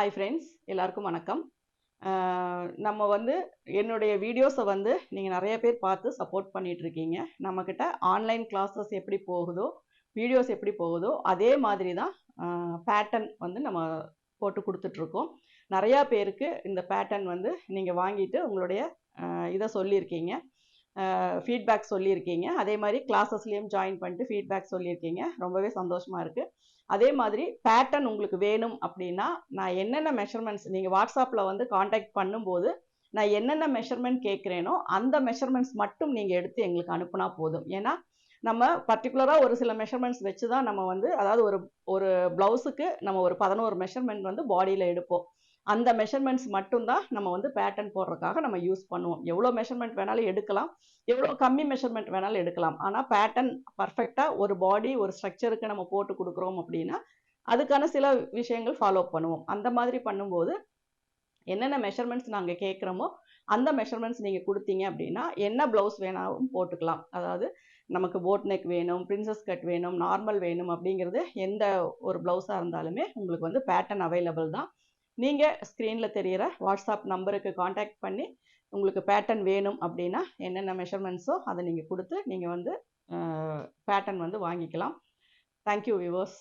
Hi friends எல்லாருக்கும் வணக்கம். நம்ம வந்து என்னுடைய வீடியோஸை வந்து நீங்கள் நிறைய பேர் பார்த்து சப்போர்ட் பண்ணிகிட்ருக்கீங்க நம்மக்கிட்ட ஆன்லைன் கிளாஸஸ் எப்படி போகுதோ வீடியோஸ் எப்படி போகுதோ அதே மாதிரி தான் பேட்டர்ன் வந்து நம்ம போட்டு கொடுத்துட்ருக்கோம் நிறையா பேருக்கு இந்த பேட்டர்ன் வந்து நீங்கள் வாங்கிட்டு உங்களுடைய இதை சொல்லியிருக்கீங்க. ஃபீட்பேக் சொல்லியிருக்கீங்க. அதே மாதிரி கிளாஸஸ்லேயும் ஜாயின் பண்ணிட்டு ஃபீட்பேக் சொல்லியிருக்கீங்க. ரொம்பவே சந்தோஷமாக இருக்குது அதே மாதிரி பேட்டர்ன் உங்களுக்கு வேணும் அப்படின்னா நான் என்னென்ன மெஷர்மெண்ட்ஸ் நீங்கள் வாட்ஸ்அப்பில் வந்து காண்டாக்ட் பண்ணும்போது நான் என்னென்ன மெஷர்மெண்ட் கேட்குறேனோ அந்த மெஷர்மெண்ட்ஸ் மட்டும் நீங்கள் எடுத்து எங்களுக்கு அனுப்புனா போதும். ஏன்னா நம்ம பர்டிகுலராக ஒரு சில மெஷர்மெண்ட்ஸ் வச்சு தான் நம்ம வந்து அதாவது ஒரு ஒரு ப்ளவுஸுக்கு நம்ம ஒரு பதினோரு மெஷர்மெண்ட் வந்து பாடியில் எடுப்போம். அந்த மெஷர்மெண்ட்ஸ் மட்டும்தான் நம்ம வந்து பேட்டர்ன் போடுறதுக்காக நம்ம யூஸ் பண்ணுவோம். எவ்வளோ மெஷர்மெண்ட் வேணாலும் எடுக்கலாம். எவ்வளோ கம்மி மெஷர்மெண்ட் வேணாலும் எடுக்கலாம். ஆனால் பேட்டர்ன் பர்ஃபெக்டாக ஒரு பாடி ஒரு ஸ்ட்ரக்சருக்கு நம்ம போட்டு கொடுக்குறோம் அப்படின்னா அதுக்கான சில விஷயங்கள் ஃபாலோ பண்ணுவோம். அந்த மாதிரி பண்ணும்போது என்னென்ன மெஷர்மெண்ட்ஸ் நாங்கள் கேட்குறோமோ அந்த மெஷர்மெண்ட்ஸ் நீங்கள் கொடுத்தீங்க அப்படின்னா என்ன ப்ளவுஸ் வேணாலும் போட்டுக்கலாம். அதாவது நமக்கு போட் நெக் வேணும் பிரின்சஸ் கட் வேணும் நார்மல் வேணும் அப்படிங்கிறது எந்த ஒரு ப்ளவுஸாக இருந்தாலுமே உங்களுக்கு வந்து பேட்டர்ன் அவைலபிள் தான். நீங்கள் ஸ்க்ரீனில் தெரிகிற வாட்ஸ்அப் நம்பருக்கு காண்டாக்ட் பண்ணி உங்களுக்கு பேட்டர்ன் வேணும் அப்படின்னா என்னென்ன மெஷர்மெண்ட்ஸோ அதை நீங்கள் கொடுத்து நீங்கள் வந்து பேட்டர்ன் வந்து வாங்கிக்கலாம். தேங்க்யூ விவோஸ்